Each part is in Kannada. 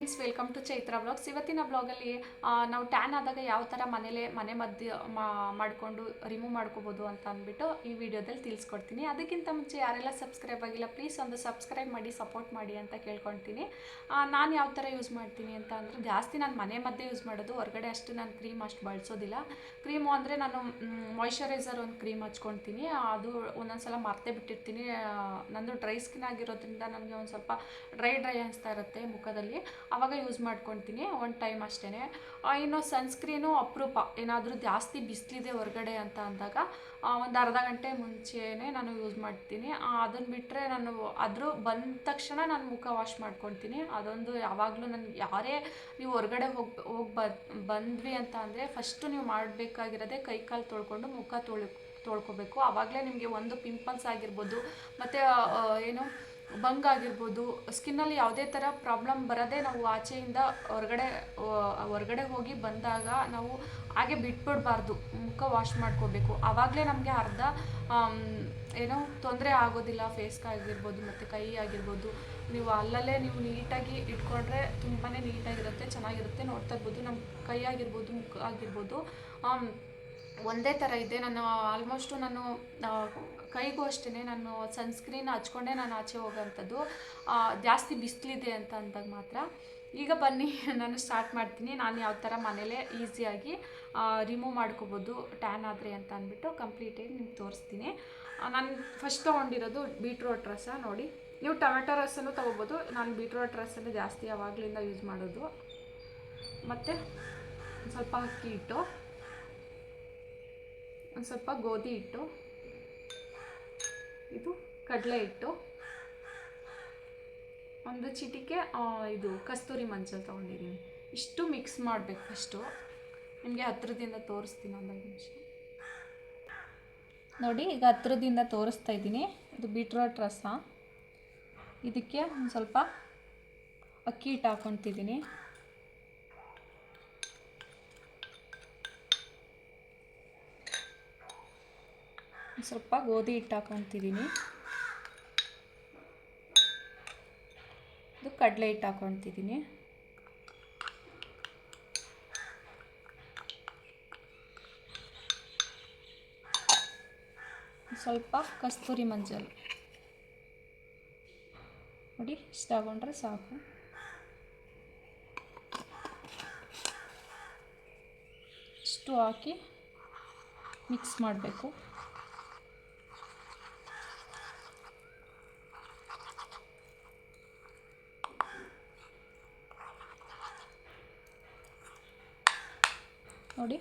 Friends welcome to Chaitra blogs ಇವತ್ತಿನ ಬ್ಲಾಗಲ್ಲಿ ನಾವು ಟ್ಯಾನ್ ಆದಾಗ ಯಾವ ಥರ ಮನೇಲೆ, ಮನೆ ಮದ್ದು ಮಾಡಿಕೊಂಡು ರಿಮೂವ್ ಮಾಡ್ಕೋಬೋದು ಅಂತ ಅಂದ್ಬಿಟ್ಟು ಈ ವಿಡಿಯೋದಲ್ಲಿ ತಿಳಿಸ್ಕೊಡ್ತೀನಿ. ಅದಕ್ಕಿಂತ ಮುಂಚೆ ಯಾರೆಲ್ಲ ಸಬ್ಸ್ಕ್ರೈಬ್ ಆಗಿಲ್ಲ ಪ್ಲೀಸ್ ಒಂದು ಸಬ್ಸ್ಕ್ರೈಬ್ ಮಾಡಿ ಸಪೋರ್ಟ್ ಮಾಡಿ ಅಂತ ಕೇಳ್ಕೊಳ್ತೀನಿ ನಾನು ಯಾವ ಥರ ಯೂಸ್ ಮಾಡ್ತೀನಿ ಅಂತ ಅಂದರೆ, ಜಾಸ್ತಿ ನಾನು ಮನೆ ಮದ್ದೇ ಯೂಸ್ ಮಾಡೋದು. ಹೊರಗಡೆ ಅಷ್ಟು ನಾನು ಕ್ರೀಮ್ ಅಷ್ಟು ಬಳಸೋದಿಲ್ಲ. ಕ್ರೀಮು ಅಂದರೆ ನಾನು ಮಾಯ್ಶ್ಚರೈಸರ್ ಒಂದು ಕ್ರೀಮ್ ಹಚ್ಕೊಳ್ತೀನಿ ಅದು ಒಂದೊಂದು ಸಲ ಮರ್ತೇ ಬಿಟ್ಟಿರ್ತೀನಿ. ನಂದು ಡ್ರೈ ಸ್ಕಿನ್ ಆಗಿರೋದ್ರಿಂದ ನನಗೆ ಒಂದು ಸ್ವಲ್ಪ ಡ್ರೈ ಡ್ರೈ ಅನಿಸ್ತಾ ಇರುತ್ತೆ ಮುಖದಲ್ಲಿ. ಆವಾಗ ಯೂಸ್ ಮಾಡ್ಕೊತೀನಿ, ಒಂದು ಟೈಮ್ ಅಷ್ಟೇ ಇನ್ನು ಸನ್ಸ್ಕ್ರೀನು ಅಪರೂಪ. ಏನಾದರೂ ಜಾಸ್ತಿ ಬಿಸಿಲಿದೆ ಹೊರಗಡೆ ಅಂತ ಅಂದಾಗ ಒಂದು ಅರ್ಧ ಗಂಟೆ ಮುಂಚೆನೇ ನಾನು ಯೂಸ್ ಮಾಡ್ತೀನಿ. ಅದನ್ನು ಬಿಟ್ಟರೆ ನಾನು ಅದ್ರ ಬಂದ ತಕ್ಷಣ ನಾನು ಮುಖ ವಾಶ್ ಮಾಡ್ಕೊತೀನಿ. ಅದೊಂದು ಯಾವಾಗಲೂ ನನಗೆ ಯಾರೇ ನೀವು ಹೊರಗಡೆ ಹೋಗಿ ಹೋಗಿ ಬಂದ್ವಿ ಅಂತ ಅಂದರೆ ಫಸ್ಟು ನೀವು ಮಾಡಬೇಕಾಗಿರೋದೇ ಕೈ ಕಾಲು ತೊಳ್ಕೊಂಡು ಮುಖ ತೊಳ್ ತೊಳ್ಕೊಬೇಕು. ಆವಾಗಲೇ ನಿಮಗೆ ಒಂದು ಪಿಂಪಲ್ಸ್ ಆಗಿರ್ಬೋದು, ಮತ್ತು ಏನು ಬಂಗ್ ಆಗಿರ್ಬೋದು ಸ್ಕಿನ್ನಲ್ಲಿ ಯಾವುದೇ ಥರ ಪ್ರಾಬ್ಲಮ್ ಬರದೆ ನಾವು ಆಚೆಯಿಂದ ಹೊರಗಡೆ ಹೊರಗಡೆ ಹೋಗಿ ಬಂದಾಗ ನಾವು ಹಾಗೆ ಬಿಟ್ಬಿಡಬಾರ್ದು, ಮುಖ ವಾಶ್ ಮಾಡ್ಕೋಬೇಕು. ಆವಾಗಲೇ ನಮಗೆ ಅರ್ಧ ಏನೋ ತೊಂದರೆ ಆಗೋದಿಲ್ಲ ಫೇಸ್ಗೆ ಆಗಿರ್ಬೋದು, ಮತ್ತು ಕೈ ಆಗಿರ್ಬೋದು. ನೀವು ಅಲ್ಲಲ್ಲೇ ನೀವು ನೀಟಾಗಿ ಇಟ್ಕೊಂಡ್ರೆ ತುಂಬಾ ನೀಟಾಗಿರುತ್ತೆ, ಚೆನ್ನಾಗಿರುತ್ತೆ, ನೋಡ್ತಾ ಇರ್ಬೋದು. ನಮ್ಮ ಕೈ ಆಗಿರ್ಬೋದು, ಮುಖ ಆಗಿರ್ಬೋದು. ಒಂದೇ ಥರ ಇದೆ. ನಾನು ಆಲ್ಮೋಸ್ಟು ನಾನು ಕೈಗೂ ಅಷ್ಟೇ ನಾನು ಸನ್ಸ್ಕ್ರೀನ್ ಹಚ್ಕೊಂಡೆ ನಾನು ಆಚೆ ಹೋಗೋಂಥದ್ದು. ಜಾಸ್ತಿ ಬಿಸಿಲಿದೆ ಅಂತ ಅಂದಾಗ ಮಾತ್ರ. ಈಗ ಬನ್ನಿ, ನಾನು ಸ್ಟಾರ್ಟ್ ಮಾಡ್ತೀನಿ. ನಾನು ಯಾವ ಥರ ಮನೇಲೇ ಈಸಿಯಾಗಿ ರಿಮೂವ್ ಮಾಡ್ಕೋಬೋದು ಟ್ಯಾನ್ ಆದರೆ ಅಂತ ಅಂದ್ಬಿಟ್ಟು ಕಂಪ್ಲೀಟಾಗಿ ನಿಮ್ಗೆ ತೋರಿಸ್ತೀನಿ. ನಾನು ಫಸ್ಟ್ ತೊಗೊಂಡಿರೋದು ಬೀಟ್ರೋಟ್ ರಸ ನೋಡಿ. ನೀವು ಟೊಮೆಟೊ ರಸನೂ ತೊಗೋಬೋದು. ನಾನು ಬೀಟ್ರೋಟ್ ರಸನ್ನು ಜಾಸ್ತಿ ಯಾವಾಗಲಿಂದ ಯೂಸ್ ಮಾಡೋದು. ಮತ್ತು ಸ್ವಲ್ಪ ಅಕ್ಕಿ ಹಿಟ್ಟು ಒಂದು ಸ್ವಲ್ಪ ಗೋಧಿ ಹಿಟ್ಟು ಇದು ಕಡಲೆ ಹಿಟ್ಟು. ಒಂದು ಚಿಟಿಕೆ ಇದು ಕಸ್ತೂರಿ ಮಂಚಲ್ ತೊಗೊಂಡಿದ್ದೀನಿ ಇಷ್ಟು ಮಿಕ್ಸ್ ಮಾಡಬೇಕು ಫಸ್ಟು ನಿಮಗೆ ಹತ್ತಿರದಿಂದ ತೋರಿಸ್ತೀನಿ ಒಂದು ನಿಮಿಷ. ನೋಡಿ, ಈಗ ಹತ್ತಿರದಿಂದ ತೋರಿಸ್ತಾ ಇದ್ದೀನಿ. ಇದು ಬೀಟ್ರೋಟ್ ರಸ. ಇದಕ್ಕೆ ಒಂದು ಸ್ವಲ್ಪ ಅಕ್ಕಿ ಹಿಟ್ಟು ಹಾಕ್ಕೊತಿದ್ದೀನಿ ಸ್ವಲ್ಪ ಗೋಧಿ ಹಿಟ್ಟು ಹಾಕೊತಿದ್ದೀನಿ ಇದು ಕಡಲೆ ಹಿಟ್ಟು ಹಾಕೊತಿದ್ದೀನಿ ಸ್ವಲ್ಪ ಕಸ್ತೂರಿ ಮಂಜಲ್. ನೋಡಿ, ಇಷ್ಟು ತಗೊಂಡ್ರೆ ಸಾಕು. ಇಷ್ಟು ಹಾಕಿ ಮಿಕ್ಸ್ ಮಾಡಬೇಕು. ನೋಡಿ,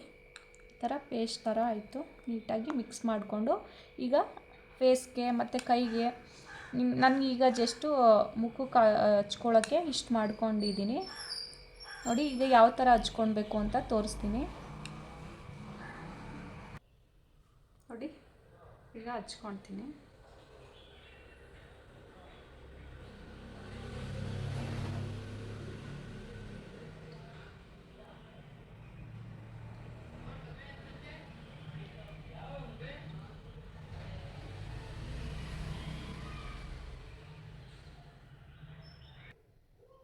ಈ ಥರ ಪೇಸ್ಟ್ ಥರ ಆಯಿತು. ನೀಟಾಗಿ ಮಿಕ್ಸ್ ಮಾಡಿಕೊಂಡು ಈಗ ಫೇಸ್ಗೆ ಮತ್ತು ಕೈಗೆ ನಿಮ್ಮ ನನಗೀಗ ಜಸ್ಟು ಮುಖಕ್ಕೆ ಹಚ್ಕೊಳ್ಳೋಕ್ಕೆ ಇಷ್ಟು ಮಾಡ್ಕೊಂಡಿದ್ದೀನಿ. ನೋಡಿ, ಈಗ ಯಾವ ಥರ ಹಚ್ಕೊಳ್ಬೇಕು ಅಂತ ತೋರಿಸ್ತೀನಿ. ನೋಡಿ, ಈಗ ಹಚ್ಕೊಳ್ತೀನಿ.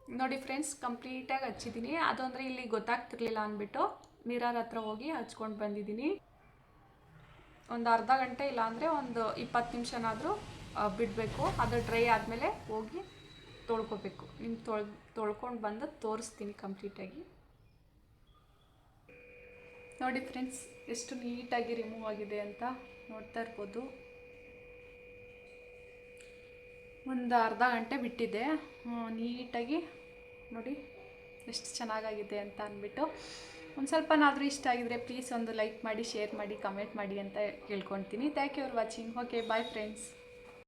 ನೋಡಿ ಫ್ರೆಂಡ್ಸ್ ಕಂಪ್ಲೀಟಾಗಿ ಹಚ್ಚಿದ್ದೀನಿ ಅದು ಅಂದರೆ ಇಲ್ಲಿ ಗೊತ್ತಾಗ್ತಿರ್ಲಿಲ್ಲ ಅಂದ್ಬಿಟ್ಟು ಮಿರರ್ ಹತ್ರ ಹೋಗಿ ಹಚ್ಕೊಂಡು ಬಂದಿದ್ದೀನಿ ಒಂದು ಅರ್ಧ ಗಂಟೆ ಇಲ್ಲಾಂದರೆ ಒಂದು ಇಪ್ಪತ್ತು ನಿಮಿಷನಾದರೂ ಬಿಡಬೇಕು. ಅದು ಡ್ರೈ ಆದಮೇಲೆ ಹೋಗಿ ತೊಳ್ಕೊಬೇಕು. ನಿಮ್ಗೆ ತೊಳ್, ತೊಳ್ಕೊಂಡು ಬಂದು ತೋರಿಸ್ತೀನಿ ಕಂಪ್ಲೀಟಾಗಿ ನೋಡಿ ಫ್ರೆಂಡ್ಸ್, ಎಷ್ಟು ನೀಟಾಗಿ ರಿಮೂವ್ ಆಗಿದೆ ಅಂತ ನೋಡ್ತಾ ಇರ್ಬೋದು. ಒಂದು ಅರ್ಧ ಗಂಟೆ ಬಿಟ್ಟಿದ್ದೆ ನೀಟಾಗಿ ನೋಡಿ ಎಷ್ಟು ಚೆನ್ನಾಗಾಗಿದೆ ಅಂತ ಅಂದ್ಬಿಟ್ಟು. ಒಂದು ಸ್ವಲ್ಪನಾದರೂ ಇಷ್ಟ ಆಗಿದ್ರೆ ಪ್ಲೀಸ್ ಒಂದು ಲೈಕ್ ಮಾಡಿ ಶೇರ್ ಮಾಡಿ ಕಮೆಂಟ್ ಮಾಡಿ ಅಂತ ಕೇಳ್ಕೊಳ್ತೀನಿ thank you for watching okay bye friends